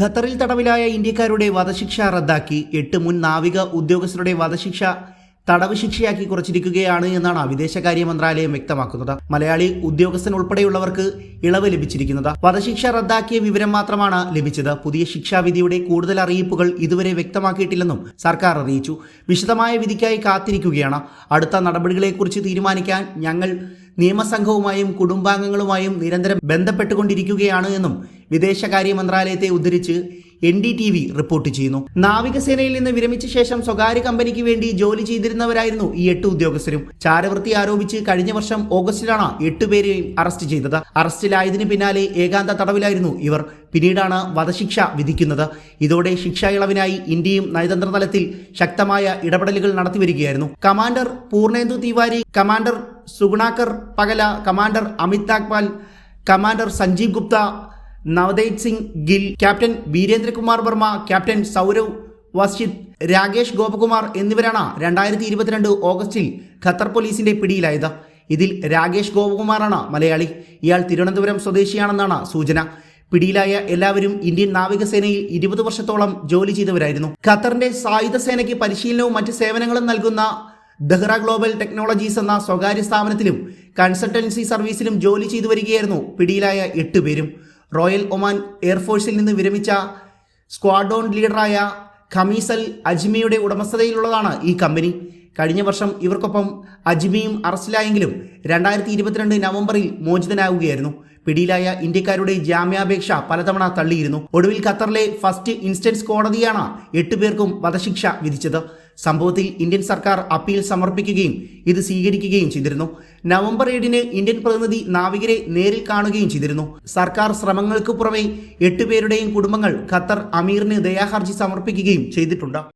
ഖത്തറിൽ തടവിലായ ഇന്ത്യക്കാരുടെ വധശിക്ഷ റദ്ദാക്കി. എട്ട് മുൻ നാവിക ഉദ്യോഗസ്ഥരുടെ വധശിക്ഷ തടവ് ശിക്ഷയാക്കി കുറച്ചിരിക്കുകയാണ് എന്നാണ് വിദേശകാര്യ മന്ത്രാലയം വ്യക്തമാക്കുന്നത്. മലയാളി ഉദ്യോഗസ്ഥൻ ഉൾപ്പെടെയുള്ളവർക്ക് ഇളവ് ലഭിച്ചിരിക്കുന്നത്. വധശിക്ഷ റദ്ദാക്കിയ വിവരം മാത്രമാണ് ലഭിച്ചത്. പുതിയ ശിക്ഷാവിധിയുടെ കൂടുതൽ അറിയിപ്പുകൾ ഇതുവരെ വ്യക്തമാക്കിയിട്ടില്ലെന്നും സർക്കാർ അറിയിച്ചു. വിശദമായ വിധിക്കായി കാത്തിരിക്കുകയാണ്. അടുത്ത നടപടികളെക്കുറിച്ച് തീരുമാനിക്കാൻ ഞങ്ങൾ നിയമസംഘവുമായും കുടുംബാംഗങ്ങളുമായും നിരന്തരം ബന്ധപ്പെട്ടുകൊണ്ടിരിക്കുകയാണ് എന്നും വിദേശകാര്യ മന്ത്രാലയത്തെ ഉദ്ധരിച്ച് N D T V report ചെയ്യുന്നു. നാവികസേനയിൽ നിന്ന് വിരമിച്ച ശേഷം സ്വകാര്യ കമ്പനിക്ക് വേണ്ടി ജോലി ചെയ്തിരുന്നവരായിരുന്നു ഈ എട്ട് ഉദ്യോഗസ്ഥരും. ചാരവൃത്തി ആരോപിച്ച് കഴിഞ്ഞ വർഷം ഓഗസ്റ്റിലാണ് എട്ടുപേരെയും അറസ്റ്റ് ചെയ്തത്. അറസ്റ്റിലായതിനു പിന്നാലെ ഏകാന്ത തടവിലായിരുന്നു ഇവർ. പിന്നീടാണ് വധശിക്ഷ വിധിക്കുന്നത്. ഇതോടെ ശിക്ഷാ ഇളവിനായി ഇന്ത്യയും നയതന്ത്ര തലത്തിൽ ശക്തമായ ഇടപെടലുകൾ നടത്തിവരികയായിരുന്നു commander Purnendu Tiwari commander Sugunakar Pakala commander Amit Nagpal commander Sanjeev Gupta Navtej Singh Gill captain Virendra Kumar Varma captain Saurabh Vasisht Rakesh Gopakumar എന്നിവരാണ് രണ്ടായിരത്തി ഇരുപത്തിരണ്ട് ഓഗസ്റ്റിൽ ഖത്തർ പോലീസിന്റെ പിടിയിലായത്. ഇതിൽ രാകേഷ് ഗോപകുമാറാണ് മലയാളി. ഇയാൾ തിരുവനന്തപുരം സ്വദേശിയാണെന്നാണ് സൂചന. പിടിയിലായ എല്ലാവരും ഇന്ത്യൻ നാവികസേനയിൽ ഇരുപത് വർഷത്തോളം ജോലി ചെയ്തവരായിരുന്നു. ഖത്തറിന്റെ സായുധ സേനയ്ക്ക് പരിശീലനവും മറ്റ് സേവനങ്ങളും നൽകുന്ന ദഹ്റ ഗ്ലോബൽ ടെക്നോളജീസ് എന്ന സ്വകാര്യ സ്ഥാപനത്തിലും കൺസൾട്ടൻസി സർവീസിലും ജോലി ചെയ്തു വരികയായിരുന്നു പിടിയിലായ എട്ട് പേരും. റോയൽ ഒമാൻ എയർഫോഴ്സിൽ നിന്ന് വിരമിച്ച സ്ക്വാഡോൺ ലീഡറായ ഖമീസൽ അജ്മിയുടെ ഉടമസ്ഥതയിലുള്ളതാണ് ഈ കമ്പനി. കഴിഞ്ഞ വർഷം ഇവർക്കൊപ്പം അജ്മിയും അറസ്റ്റിലായെങ്കിലും രണ്ടായിരത്തി ഇരുപത്തിരണ്ട് നവംബറിൽ മോചിതനാവുകയായിരുന്നു. പിടിയിലായ ഇന്ത്യക്കാരുടെ ജാമ്യാപേക്ഷ പലതവണ തള്ളിയിരുന്നു. ഒടുവിൽ ഖത്തറിലെ ഫസ്റ്റ് ഇൻസ്റ്റൻസ് കോടതിയാണ് എട്ടുപേർക്കും വധശിക്ഷ വിധിച്ചത്. സംഭവത്തിൽ ഇന്ത്യൻ സർക്കാർ അപ്പീൽ സമർപ്പിക്കുകയും ഇത് സ്വീകരിക്കുകയും ചെയ്തിരുന്നു. നവംബർ ഏഴിന് ഇന്ത്യൻ പ്രതിനിധി നാവികരെ നേരിൽ കാണുകയും ചെയ്തിരുന്നു. സർക്കാർ ശ്രമങ്ങൾക്ക് പുറമെ എട്ടുപേരുടെയും കുടുംബങ്ങൾ ഖത്തർ അമീറിന് ദയാഹർജി സമർപ്പിക്കുകയും ചെയ്തിട്ടുണ്ട്.